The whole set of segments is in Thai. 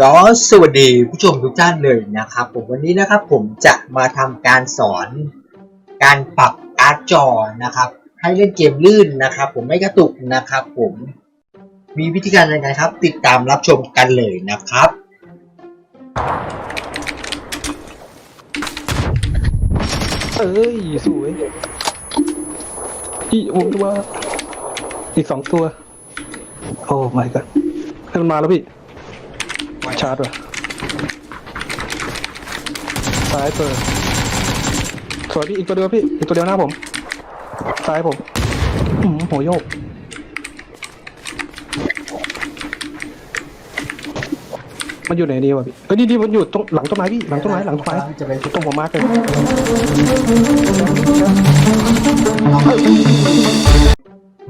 ก็สวัสดีผู้ชมทุกท่านเลยนะครับผมวันนี้นะครับผมจะมาทำการสอน การปรับการ์ดจอนะครับ ให้เล่นเกมลื่นนะครับ ผมไม่กระตุกนะครับ ผมมีวิธีการยังไงครับ ติดตามรับชมกันเลยนะครับ เอ้ยสวยอีกผมตัวอีกสองตัว โอ้ไม่กันให้มันมาแล้วพี่ ชาร์จว่ะซ้ายเปิดสวยพี่อีกตัวเดียวพี่อีกตัวเดียวหน้าผมซ้ายผมอืมหัวโยกมันอยู่ไหนดีวะพี่เอ้ยนี่นี่มันอยู่ตรงหลังต้นไม้พี่หลังต้นไม้หลังต้นไม้จะเป็นตรงหัวมาร์กเลย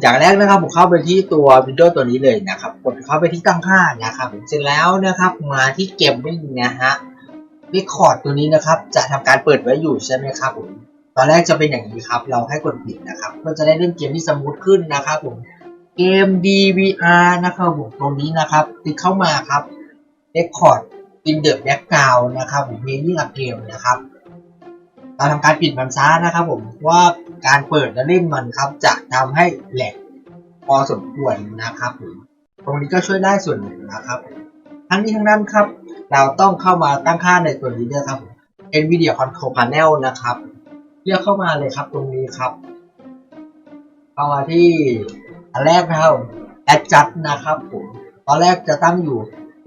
อย่างแรกนะครับผมเข้าไปที่ตัววินโดว์ตัวนี้เลยนะครับ กดเข้าไปที่ตั้งค่านะครับผมเสร็จแล้วนะครับมาที่เกมมิ่งนะฮะรีคอร์ดตัวนี้นะครับ จะทำการเปิดไว้อยู่ใช่ไหมครับผมตอนแรกจะเป็นอย่างนี้ครับ เราให้กดปิดนะครับเพื่อจะได้เล่นเกมที่สมูทขึ้นนะครับผมเกม DVR นะครับผมตรงนี้นะครับติดเข้ามาครับ Record in the background นะครับผม Meaning of game นะครับเราทำการปิดมันซะนะครับผมว่าการเปิดและเล่นมันครับ จะทำให้แหลก พอสมควรนะครับผมตรงนี้ก็ช่วยได้ส่วนหนึ่งนะครับ ทั้งนี้ทั้งนั้นครับ เราต้องเข้ามาตั้งค่าในตัวนี้ด้วยครับผม NVIDIA Control Panel นะครับ เลือกเข้ามาเลยครับตรงนี้ครับ เข้ามาที่อันแรกนะครับ Adjust นะครับผมตอนแรกจะตั้งอยู่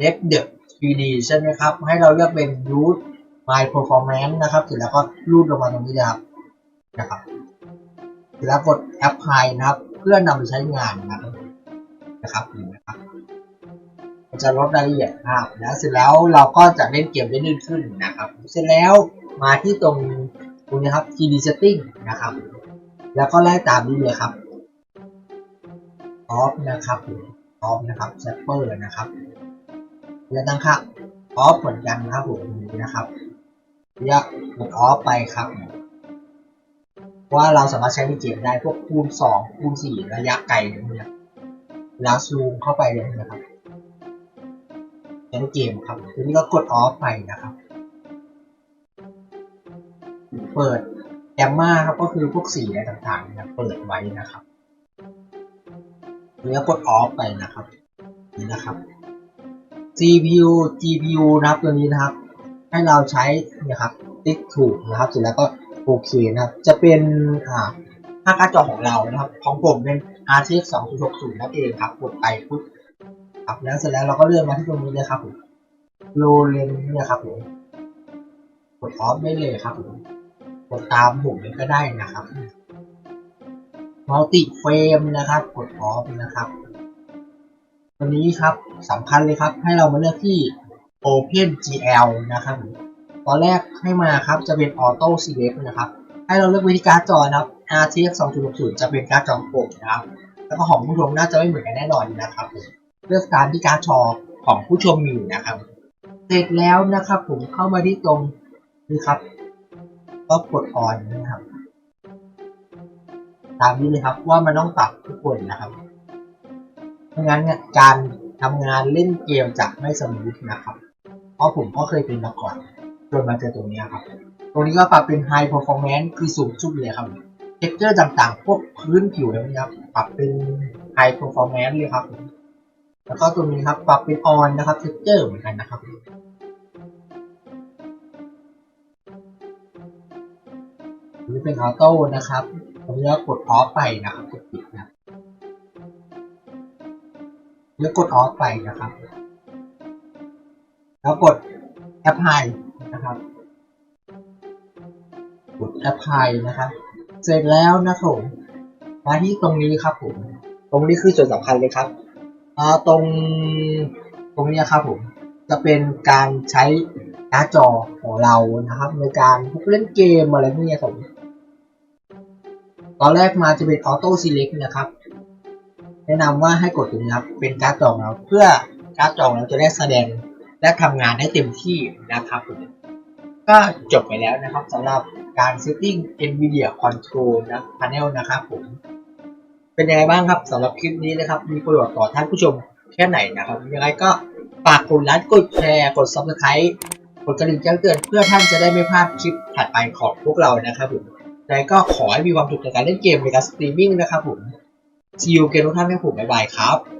Let the 3D ใช่ไหมครับ ให้เราเลือกเป็น Use My Performance นะครับ เสร็จแล้วก็รูดลงมาตรงนี้นะครับนะครับเสร็จแล้วกด Apply นะครับ พื่อนำไปใช้งานนะครับนะครับเห็นไหมครับมันจะลดรายละเอียดภาพนะเสร็จแล้วเราก็จะเล่นเกมได้ลื่นขึ้นนะครับ เสร็จแล้วมาที่ตรงตรงนี้ครับ 3D Setting นะครับ แล้วก็ไล่ตามนี้เลยครับ Off นะครับผม Off นะครับ Zapper นะครับแล้วตั้งค่า Off เหมือนกันนะครับผมนะครับเลือกกดออฟไปครับ ว่าเราสามารถใช้ในเกมได้พวกคูณสองคูณสี่ระยะไกลเนี่ยแล้วซูมเข้าไปเลยนะครับใช้ในเกมครับทีนี้ก็กดออฟไปนะครับ เปิดแกมมาครับก็คือพวกสีอะไรต่างๆนะเปิดไว้นะครับแล้วกดออฟไปนะครับนี่นะครับ CPU GPU นะครับตัวนี้นะครับ ให้เราใช้นะครับติ๊กถูกนะครับเสร็จแล้วก็ โอเคนะครับ จะเป็นอ่าค่าการ์ดจอของเรานะครับ ของผมเป็น RTX 2060นั่นเองครับกดไปปุ๊บครับแล้วเสร็จแล้วเราก็เลื่อนมาที่ตรงนี้เลยครับผมโลเลนเนี่ยครับผมกดออฟได้เลยครับผมกดตามผมเลยก็ได้นะครับมัลติเฟรมนะครับ กดออฟนะครับตัวนี้ครับสำคัญเลยครับ ให้เรามาเลือกที่ Open GL นะครับ ตอนแรกให้มาครับจะเป็น Auto Select นะครับ ให้เราเลือกวิธีการจอนะครับ RTX 2.60 จะเป็นการ์ดจอของผมนะครับ แล้วก็ของผู้ชมน่าจะไม่เหมือนกันแน่นอนนะครับ เลือกตามที่การ์ดจอของผู้ชมมีอยู่นะครับ เสร็จแล้วนะครับผมเข้ามาที่ตรงนี้ครับ ก็กด on นนะครับ ตามนี้เลยครับว่ามันต้องปรับทุกคนนะครับเพราะงั้นเนี่ยการทำงานเล่นเกมจะไม่สมูทนะครับ เพราะผมก็เคยเป็นมาก่อน จนมาเจอตรงนี้ครับ ตรงนี้ก็ปรับเป็น High Performance คือสูงสุดเลยครับเท็กเจอร์ต่างๆ พวกพื้นผิวนะครับ ปรับเป็น High Performance เลยครับ แล้วก็ตรงนี้ครับ ปรับเป็น On นะครับเท็กเจอร์เหมือนกันนะครับนี่เป็นออโต้นะครับผมจะกดออฟไปนะครับ กดปิดนะแล้วกดออฟไปนะครับ แล้วกด apply นะครับกด apply นะครับเสร็จแล้วนะครับผมมาที่ตรงนี้ครับผม ตรงนี้คือส่วนสำคัญเลยครับอ่าตรงตรงนี้ครับผม จะเป็นการใช้หน้าจอของเรานะครับ ในการพวกเล่นเกมอะไรพวกนี้ครับผมตอนแรกมาจะเป็น auto select นะครับ แนะนำว่าให้กดตรงนี้ครับ เป็นการ์ดจองเราเพื่อการ์ดจอของเราจะได้แสดงและทำงานได้เต็มที่นะครับผม ก็จบไปแล้วนะครับสำหรับการ setting NVIDIA Control นะ Panel นะครับผม เป็นยังไงบ้างครับสำหรับคลิปนี้นะครับ มีประโยชน์ต่อท่านผู้ชมแค่ไหนนะครับ ยังไงก็ฝากกดไลค์กดแชร์ กด subscribe กดกระดิ่งแจ้งเตือนเพื่อท่านจะได้ไม่พลาดคลิปถัดไปของพวกเรานะครับผมและก็ขอให้มีความสุขในการเล่นเกมในการสตรีมมิ่งนะครับผม See you เกมทุกท่านครับผมบ๊ายบายครับ